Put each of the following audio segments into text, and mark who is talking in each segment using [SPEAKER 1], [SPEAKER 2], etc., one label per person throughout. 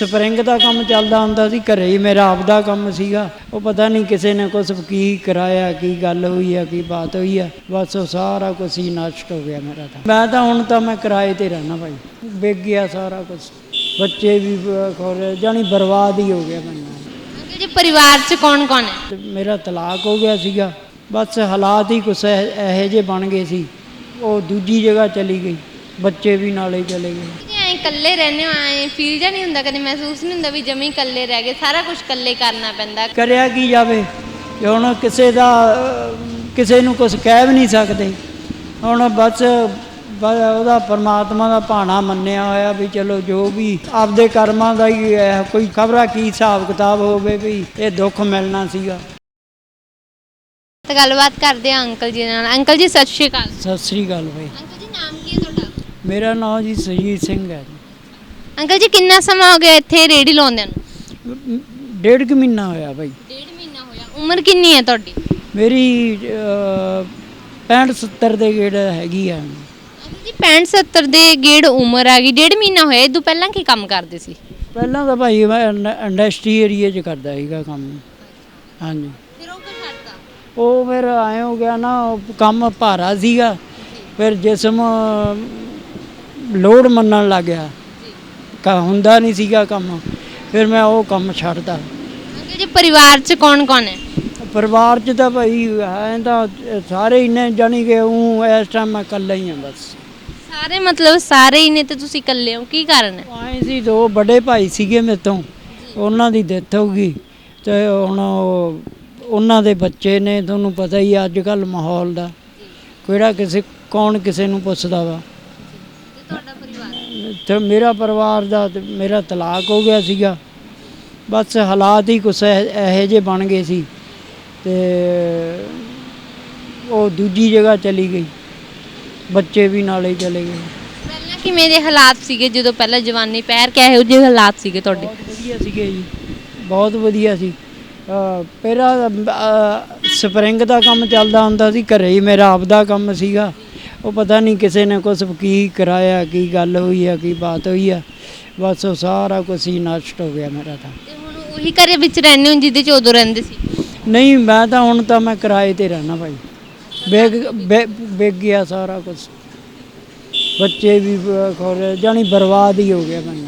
[SPEAKER 1] Spring ਦਾ ਕੰਮ ਚੱਲਦਾ ਹੁੰਦਾ ਸੀ ਘਰੇ ਹੀ ਮੇਰਾ ਆਪਦਾ ਕੰਮ ਸੀਗਾ। ਉਹ ਪਤਾ ਨਹੀਂ ਕਿਸੇ ਨੇ ਕੁਛ ਕੀ ਕਰਾਇਆ ਕੀ ਗੱਲ ਹੋਈ ਆ ਕੀ ਬਾਤ ਹੋਈ ਆ। ਬਸ ਉਹ ਸਾਰਾ ਕੁਝ ਹੀ ਨਸ਼ਟ ਹੋ ਗਿਆ ਮੇਰਾ ਤਾਂ। ਮੈਂ ਤਾਂ ਹੁਣ ਤਾਂ ਮੈਂ ਕਿਰਾਏ ਤੇ ਰਹਿਣਾ ਭਾਈ। ਵਿਕ ਗਿਆ ਸਾਰਾ ਕੁਝ ਬੱਚੇ ਵੀ ਖੋਰੇ ਜਾਨੀ ਬਰਬਾਦ ਹੀ ਹੋ ਗਿਆ ਮੈਨੂੰ।
[SPEAKER 2] ਅੰਕਲ ਜੀ ਪਰਿਵਾਰ 'ਚ ਕੌਣ ਕੌਣ ਹੈ?
[SPEAKER 1] ਮੇਰਾ ਤਲਾਕ ਹੋ ਗਿਆ ਸੀਗਾ। ਬਸ ਹਾਲਾਤ ਹੀ ਕੁਛ ਇਹ- ਜਿਹੇ ਬਣ ਗਏ ਸੀ। ਉਹ ਦੂਜੀ ਜਗ੍ਹਾ ਚਲੀ ਗਈ। ਬੱਚੇ ਵੀ ਨਾਲੇ ਚਲੇ ਗਏ।
[SPEAKER 2] ਇਕੱਲੇ ਰਹਿੰਦੇ ਹੋ ਐਂ ਫੀਲ ਜਾਂ ਨਹੀਂ ਹੁੰਦਾ ਕਦੇ ਮਹਿਸੂਸ ਨਹੀਂ ਹੁੰਦਾ ਵੀ ਜਮੀ ਇਕੱਲੇ ਰਹਿ ਗਏ। ਸਾਰਾ ਕੁਝ ਇਕੱਲੇ ਕਰਨਾ ਪੈਂਦਾ।
[SPEAKER 1] ਕਰਿਆ ਕੀ ਜਾਵੇ? ਜੇ ਹੁਣ ਕਿਸੇ ਦਾ ਅਹ, ਕਿਸੇ ਨੂੰ ਕੁਝ ਕਹਿ ਵੀ ਨਹੀਂ ਸਕਦੇ। ਹੁਣ ਬਸ ਬ- ਉਹਦਾ ਪਰਮਾਤਮਾ ਦਾ ਭਾਣਾ ਮੰਨਿਆ ਹੋਇਆ ਵੀ ਚਲੋ ਜੋ ਵੀ ਆਪਦੇ ਕਰਮਾਂ ਦਾ ਹੀ ਹੈ ਕੋਈ ਖਬਰਾ ਕੀ ਹਿਸਾਬ ਕਿਤਾਬ ਹੋਵੇ ਵੀ ਇਹ ਦੁੱਖ ਮਿਲਣਾ ਸੀਗਾ।
[SPEAKER 2] ਤਾਂ ਗੱਲਬਾਤ ਕਰਦੇ ਆ ਅੰਕਲ ਜੀ ਨਾਲ। ਅੰਕਲ ਜੀ ਸਤਿ ਸ਼੍ਰੀ ਅਕਾਲ।
[SPEAKER 1] ਸਤਿ ਸ੍ਰੀ ਅਕਾਲ ਭਾਈ
[SPEAKER 2] ਅੰਕਲ ਜੀ ਨਾਮ ਕੀ ਹੈ ਤੁਹਾਡਾ?
[SPEAKER 1] ਮੇਰਾ ਨਾਮ ਜੀ ਸੁਜੀਤ ਸਿੰਘ ਹੈ
[SPEAKER 2] ਅੰਕਲ ਜੀ ਕਿੰਨਾ ਸਮਾਂ ਹੋ ਗਿਆ ਇੱਥੇ ਰੇੜੀ ਲਾਉਂਦਿਆਂ ਨੂੰ?
[SPEAKER 1] ਡੇਢ ਕੁ ਮਹੀਨਾ ਹੋਇਆ ਭਾਈ
[SPEAKER 2] ਡੇਢ ਮਹੀਨਾ ਹੋਇਆ। ਉਮਰ ਕਿੰਨੀ ਹੈ ਤੁਹਾਡੀ?
[SPEAKER 1] ਮੇਰੀ 65 70 ਦੇ ਗੇੜ ਹੈਗੀ ਆ।
[SPEAKER 2] ਅੰਕਲ ਜੀ 65 70 ਦੇ ਗੇੜ ਉਮਰ ਆ ਗਈ। ਡੇਢ ਮਹੀਨਾ ਹੋਇਆ। ਇਹ ਤੋਂ ਪਹਿਲਾਂ ਕੀ ਕੰਮ ਕਰਦੇ ਸੀ?
[SPEAKER 1] ਪਹਿਲਾਂ ਤਾਂ ਭਾਈ ਮੈਂ ਇੰਡਸਟਰੀ ਏਰੀਏ 'ਚ ਕਰਦਾ ਸੀਗਾ ਕੰਮ। ਹਾਂਜੀ।
[SPEAKER 2] ਫਿਰ ਉਹ
[SPEAKER 1] ਫਿਰ ਐਂ ਹੋ ਗਿਆ ਨਾ ਉਹ ਕੰਮ ਭਾਰਾ ਸੀਗਾ। ਫਿਰ ਜਿਸਮ ਲੋਡ ਮੰਨਣ ਲੱਗ ਗਿਆ। ਕਾ ਹੁੰਦਾ ਨਹੀਂ ਸੀਗਾ ਕੰਮ। ਫਿਰ ਮੈਂ ਉਹ ਕੰਮ ਛੱਡਤਾ।
[SPEAKER 2] ਅੰਕਲ ਜੀ ਪਰਿਵਾਰ 'ਚ ਕੌਣ ਕੌਣ ਹੈ?
[SPEAKER 1] ਪਰਿਵਾਰ 'ਚ ਤਾਂ ਭਾਈ ਐਂ ਤਾਂ ਸਾਰੇ ਇੰਨੇ ਜਾਣੀ ਕਿ ਉਹ ਇਸ ਟਾਈਮ ਮੈਂ ਇਕੱਲਾ ਹੀ ਹਾਂ ਬਸ।
[SPEAKER 2] ਸਾਰੇ ਮਤਲਬ ਸਾਰੇ ਹੀ ਨੇ ਤੇ ਤੁਸੀਂ ਇਕੱਲੇ ਹੋ ਕੀ ਕਾਰਨ ਹੈ?
[SPEAKER 1] ਆਏ ਸੀ ਦੋ ਵੱਡੇ ਭਾਈ ਸੀਗੇ ਮੇਰੇ ਤੋਂ ਉਹਨਾਂ ਦੀ ਡੈਥ ਹੋ ਗਈ ਤੇ ਹੁਣ ਉਹ ਉਹਨਾਂ ਦੇ ਬੱਚੇ ਨੇ ਤੁਹਾਨੂੰ ਪਤਾ ਹੀ ਅੱਜ ਕੱਲ ਮਾਹੌਲ ਦਾ। ਕਿਹੜਾ ਕਿਸੇ ਕੌਣ ਕਿਸੇ ਨੂੰ ਪੁੱਛਦਾ ਵਾ।
[SPEAKER 2] ਤੇ
[SPEAKER 1] ਮੇਰਾ ਪਰਿਵਾਰ ਦਾ ਮੇਰਾ ਤਲਾਕ ਹੋ ਗਿਆ ਸੀਗਾ। ਬਸ ਹਾਲਾਤ ਹੀ ਕੁਛ ਇਹ- ਜਿਹੇ ਬਣ ਗਏ ਸੀ ਤੇ ਉਹ ਦੂਜੀ ਜਗ੍ਹਾ ਚਲੀ ਗਈ। ਬੱਚੇ ਵੀ ਨਾਲੇ ਚਲੇ ਗਏ।
[SPEAKER 2] ਪਹਿਲਾਂ ਕਿਵੇਂ ਦੇ ਹਾਲਾਤ ਸੀਗੇ? ਜਦੋਂ ਪਹਿਲਾਂ ਜਵਾਨੀ ਪੈਰ ਕਿਹੋ ਜਿਹੇ ਹਾਲਾਤ ਸੀਗੇ ਤੁਹਾਡੇ?
[SPEAKER 1] ਬਹੁਤ ਵਧੀਆ ਸੀਗੇ ਜੀ। ਬਹੁਤ ਵਧੀਆ ਸੀ। ਪਹਿਲਾਂ ਸਪਰਿੰਗ ਦਾ ਕੰਮ ਚੱਲਦਾ ਹੁੰਦਾ ਸੀ। ਘਰੇ ਹੀ ਮੇਰਾ ਆਪਦਾ ਕੰਮ ਸੀਗਾ। ਉਹ ਪਤਾ ਨਹੀਂ ਕਿਸੇ ਨੇ ਕੁਛ ਕੀ ਕਰਾਇਆ ਕੀ ਗੱਲ ਹੋਈ ਆ ਕੀ ਬਾਤ ਹੋਈ ਆ। ਬਸ ਉਹ ਸਾਰਾ ਕੁਝ ਹੀ ਨਸ਼ਟ ਹੋ ਗਿਆ ਮੇਰਾ ਤਾਂ।
[SPEAKER 2] ਤੇ ਹੁਣ ਉਹੀ ਘਰੇ ਵਿੱਚ ਰਹਿੰਦੇ ਹੋ ਜਿਹਦੇ ਚ ਉਦੋਂ ਰਹਿੰਦੇ ਸੀ?
[SPEAKER 1] ਨਹੀਂ ਮੈਂ ਤਾਂ ਹੁਣ ਤਾਂ ਮੈਂ ਕਿਰਾਏ ਤੇ ਰਹਿਣਾ ਭਾਈ। ਵਿਕ ਵਿ- ਵਿਕ ਗਿਆ ਸਾਰਾ ਕੁਝ ਬੱਚੇ ਵੀ ਖੋਰੇ ਜਾਨੀ ਬਰਬਾਦ ਹੀ ਹੋ ਗਿਆ ਮੈਨੂੰ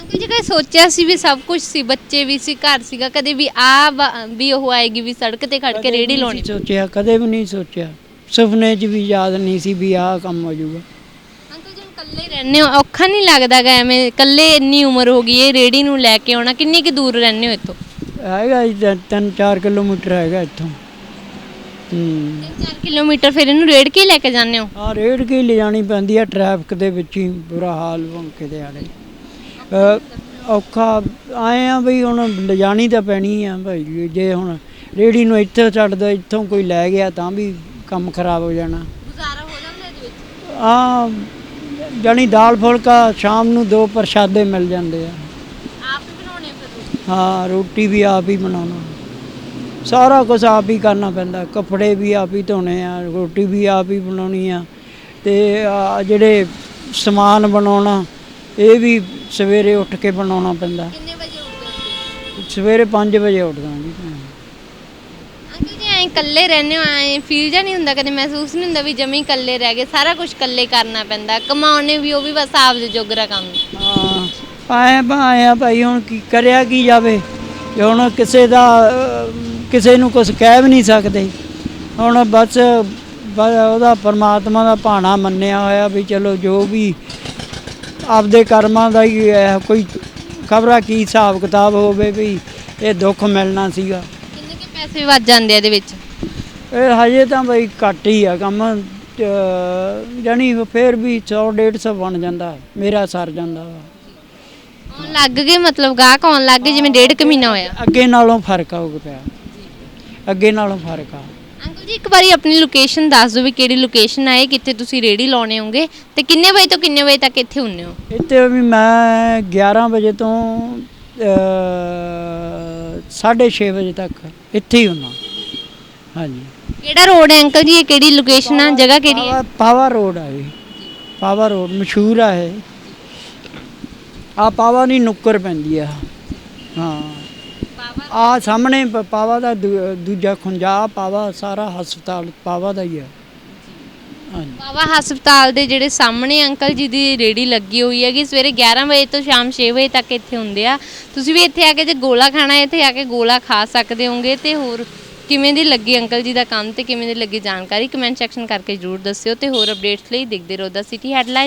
[SPEAKER 2] ਅੰਕਲ ਜੀ ਕਦੇ ਸੋਚਿਆ ਸੀ ਵੀ ਸਭ ਕੁਝ ਸੀ ਬੱਚੇ ਵੀ ਸੀ ਘਰ ਸੀਗਾ ਕਦੇ ਵੀ ਆ ਵੀ ਉਹ ਆਏਗੀ ਵੀ ਸੜਕ ਤੇ ਖੜ ਕੇ ਰੇੜੀ ਲਾਉਣੀ?
[SPEAKER 1] ਸੋਚਿਆ ਕਦੇ ਵੀ ਨਹੀਂ ਸੋਚਿਆ। ਸੁਪਨੇ 'ਚ ਵੀ ਯਾਦ ਨਹੀਂ ਸੀ ਵੀ ਆਹ ਕੰਮ ਹੋ ਜਾਊਗਾ।
[SPEAKER 2] ਅੰਕਲ ਜੀ ਹੁਣ ਇਕੱਲੇ ਰਹਿੰਦੇ ਹੋ ਔਖਾ ਨਹੀਂ ਲੱਗਦਾ ਗਾ ਐਵੇਂ ਇਕੱਲੇ ਇੰਨੀ ਉਮਰ ਹੋ ਗਈ ਇਹ ਰੇੜੀ ਨੂੰ ਲੈ ਕੇ ਆਉਣਾ ਕਿੰਨੀ ਕੁ ਦੂਰ ਰਹਿੰਦੇ ਹੋ ਇੱਥੋਂ?
[SPEAKER 1] ਹੈਗਾ 3-4 ਕਿਲੋਮੀਟਰ ਹੈਗਾ ਇੱਥੋਂ। ਹੂੰ।
[SPEAKER 2] 4 ਕਿਲੋਮੀਟਰ ਫਿਰ ਇਹਨੂੰ ਰੇੜ ਕੇ ਹੀ ਲੈ ਕੇ ਜਾਂਦੇ ਹੋ?
[SPEAKER 1] ਆ ਰੇੜ ਕੇ ਹੀ ਲਿਜਾਣੀ ਪੈਂਦੀ ਆ ਟ੍ਰੈਫਿਕ ਦੇ ਵਿੱਚ ਹੀ ਬੁਰਾ ਹਾਲ ਬਣ ਕੇ ਦੇ ਆੜੇ ਔਖਾ ਆਏ ਆ ਬਈ ਹੁਣ ਲਿਜਾਣੀ ਤਾਂ ਪੈਣੀ ਆ ਭਾਈ ਜੇ ਹੁਣ ਰੇੜੀ ਨੂੰ ਇੱਥੇ ਛੱਡ ਦੋ ਇੱਥੋਂ ਕੋਈ ਲੈ ਗਿਆ ਤਾਂ ਵੀ ਕੰਮ ਖਰਾਬ ਹੋ ਜਾਣਾ।
[SPEAKER 2] ਗੁਜ਼ਾਰਾ ਹੋ ਜਾਂਦਾ ਇਹਦੇ ਵਿੱਚ?
[SPEAKER 1] ਆ ਜਾਣੀ ਦਾਲ ਫੁਲਕਾ ਸ਼ਾਮ ਨੂੰ ਦੋ ਪ੍ਰਸ਼ਾਦੇ ਮਿਲ ਜਾਂਦੇ ਆ।
[SPEAKER 2] ਆਪ ਹੀ ਬਣਾਉਣੇ ਫਿਰ
[SPEAKER 1] ਹਾਂ ਰੋਟੀ ਵੀ ਆਪ ਹੀ ਬਣਾਉਣਾ। ਸਾਰਾ ਕੁਝ ਆਪ ਹੀ ਕਰਨਾ ਪੈਂਦਾ। ਕੱਪੜੇ ਵੀ ਆਪ ਹੀ ਧੋਣੇ ਆ ਰੋਟੀ ਵੀ ਆਪ ਹੀ ਬਣਾਉਣੀ ਆ। ਤੇ ਆਹ ਜਿਹੜੇ ਸਮਾਨ ਬਣਾਉਣਾ ਇਹ ਵੀ ਸਵੇਰੇ ਉੱਠ ਕੇ ਬਣਾਉਣਾ ਪੈਂਦਾ।
[SPEAKER 2] ਕਿੰਨੇ ਵਜੇ ਉੱਠਦੇ ਹੋ
[SPEAKER 1] ਸਵੇਰੇ 5 ਵਜੇ ਉੱਠਦਾ ਜੀ।
[SPEAKER 2] ਐਂ ਇਕੱਲੇ ਰਹਿੰਦੇ ਹੋ ਐਂ ਫੀਲ ਜਾਂ ਨਹੀਂ ਹੁੰਦਾ ਕਦੇ ਮਹਿਸੂਸ ਨਹੀਂ ਹੁੰਦਾ ਵੀ ਜਮੀ ਇਕੱਲੇ ਰਹਿ ਗਏ ਸਾਰਾ ਕੁਝ ਇਕੱਲੇ ਕਰਨਾ ਪੈਂਦਾ ਕਮਾਉਣੇ ਵੀ ਉਹ ਵੀ ਬਸ ਆਪਦੇ ਜੋਗਰਾ ਕੰਮ
[SPEAKER 1] ਹਾਂ। ਆਏ ਆਇਆ ਭਾਈ ਹੁਣ ਕੀ ਕਰਿਆ ਕੀ ਜਾਵੇ ਜੇ ਹੁਣ ਕਿਸੇ ਦਾ ਅਹ, ਕਿਸੇ ਨੂੰ ਕੁਝ ਕਹਿ ਵੀ ਨਹੀਂ ਸਕਦੇ ਹੁਣ ਬਸ ਬ- ਉਹਦਾ ਪਰਮਾਤਮਾ ਦਾ ਭਾਣਾ ਮੰਨਿਆ ਹੋਇਆ ਵੀ ਚਲੋ ਜੋ ਵੀ ਆਪਦੇ ਕਰਮਾਂ ਦਾ ਹੀ ਹੈ ਕੋਈ ਖਬਰਾ ਕੀ ਹਿਸਾਬ ਕਿਤਾਬ ਹੋਵੇ ਵੀ ਇਹ ਦੁੱਖ ਮਿਲਣਾ ਸੀਗਾ।
[SPEAKER 2] ਪੈਸੇ ਵੱਜ ਜਾਂਦੇ ਆ ਇਹਦੇ ਵਿੱਚ?
[SPEAKER 1] ਇਹ ਹਜੇ ਤਾਂ ਬਈ ਘੱਟ ਹੀ ਆ ਕੰਮ ਜਾਣੀ ਫੇਰ ਵੀ 100 150 ਬਣ ਜਾਂਦਾ ਮੇਰਾ ਸਰ ਜਾਂਦਾ ਵਾ।
[SPEAKER 2] ਆਉਣ ਲੱਗ ਗਏ ਮਤਲਬ ਗਾਹਕ ਆਉਣ ਲੱਗ ਗਏ ਜਿਵੇਂ ਡੇਢ ਕੁ ਮਹੀਨਾ ਹੋਇਆ।
[SPEAKER 1] ਅੱਗੇ ਨਾਲੋਂ ਫ਼ਰਕ ਹੋ ਪਿਆ। ਅੱਗੇ ਨਾਲੋਂ ਫ਼ਰਕ ਆ।
[SPEAKER 2] ਅੰਕਲ ਜੀ ਇੱਕ ਵਾਰੀ ਆਪਣੀ ਲੋਕੇਸ਼ਨ ਦੱਸ ਦਿਓ ਵੀ ਕਿਹੜੀ ਲੋਕੇਸ਼ਨ ਆਏ ਕਿੱਥੇ ਤੁਸੀਂ ਰੇੜੀ ਲਾਉਣੇ ਹੋਗੇ ਤੇ ਕਿੰਨੇ ਵਜੇ ਤੋਂ ਕਿੰਨੇ ਵਜੇ ਤੱਕ ਇੱਥੇ ਹੁੰਨੇ ਹੋ?
[SPEAKER 1] ਇੱਥੇ ਵੀ ਮੈਂ 11 ਵਜੇ ਤੋਂ 6:30 ਵਜੇ ਤੱਕ। ਇੱਥੇ ਹੀ ਹੁੰਨਾ। ਹਾਂਜੀ।
[SPEAKER 2] ਕਿਹੜਾ ਰੋਡ ਹੈ ਅੰਕਲ ਜੀ? ਇਹ ਕਿਹੜੀ ਲੋਕੇਸ਼ਨ ਆ? ਜਗ੍ਹਾ ਕਿਹੜੀ ਹੈ?
[SPEAKER 1] ਪਾਵਾ- ਪਾਵਾ ਰੋਡ ਆ ਇਹ। ਪਾਵਾ ਰੋਡ ਮਸ਼ਹੂਰ ਆ ਇਹ। ਆ ਪਾਵਾ ਨਹੀਂ ਨੁੱਕਰ ਪੈਂਦੀ ਆ। ਹਾਂ। ਆ ਸਾਹਮਣੇ ਪ- ਪਾਵਾ ਦਾ ਦੂ- ਦੂਜਾ ਖੁੰਜਾ ਪਾਵਾ ਸਾਰਾ ਹਸਪਤਾਲ ਪਾਵਾ ਦਾ ਹੀ ਆ। ਹਾਂਜੀ।
[SPEAKER 2] ਬਾਬਾ ਹਸਪਤਾਲ ਦੇ ਜਿਹੜੇ ਸਾਹਮਣੇ ਅੰਕਲ ਜੀ ਦੀ ਰੇੜੀ ਲੱਗੀ ਹੋਈ ਹੈਗੀ, ਸਵੇਰੇ 11 ਵਜੇ ਤੋਂ ਸ਼ਾਮ 6 ਵਜੇ ਤੱਕ ਇੱਥੇ ਹੁੰਦੇ ਆ। ਤੁਸੀਂ ਵੀ ਇੱਥੇ ਆ ਕੇ ਜੇ ਗੋਲਾ ਖਾਣਾ ਹੈ, ਇੱਥੇ ਆ ਕੇ ਗੋਲਾ ਖਾ ਸਕਦੇ ਹੋਗੇ ਤੇ ਹੋਰ ਕਿਵੇਂ ਦੀ ਲੱਗੀ ਅੰਕਲ ਜੀ ਦਾ ਕੰਮ ਤੇ ਕਿਵੇਂ ਦੀ ਲੱਗੀ ਜਾਣਕਾਰੀ ਕਮੈਂਟ ਸੈਕਸ਼ਨ ਕਰਕੇ ਜਰੂਰ ਦੱਸਿਓ ਤੇ ਹੋਰ ਅਪਡੇਟਸ ਲਈ ਦੇਖਦੇ ਰਹੋ ਦਾ ਸਿਟੀ ਹੈਡਲਾਈਨ।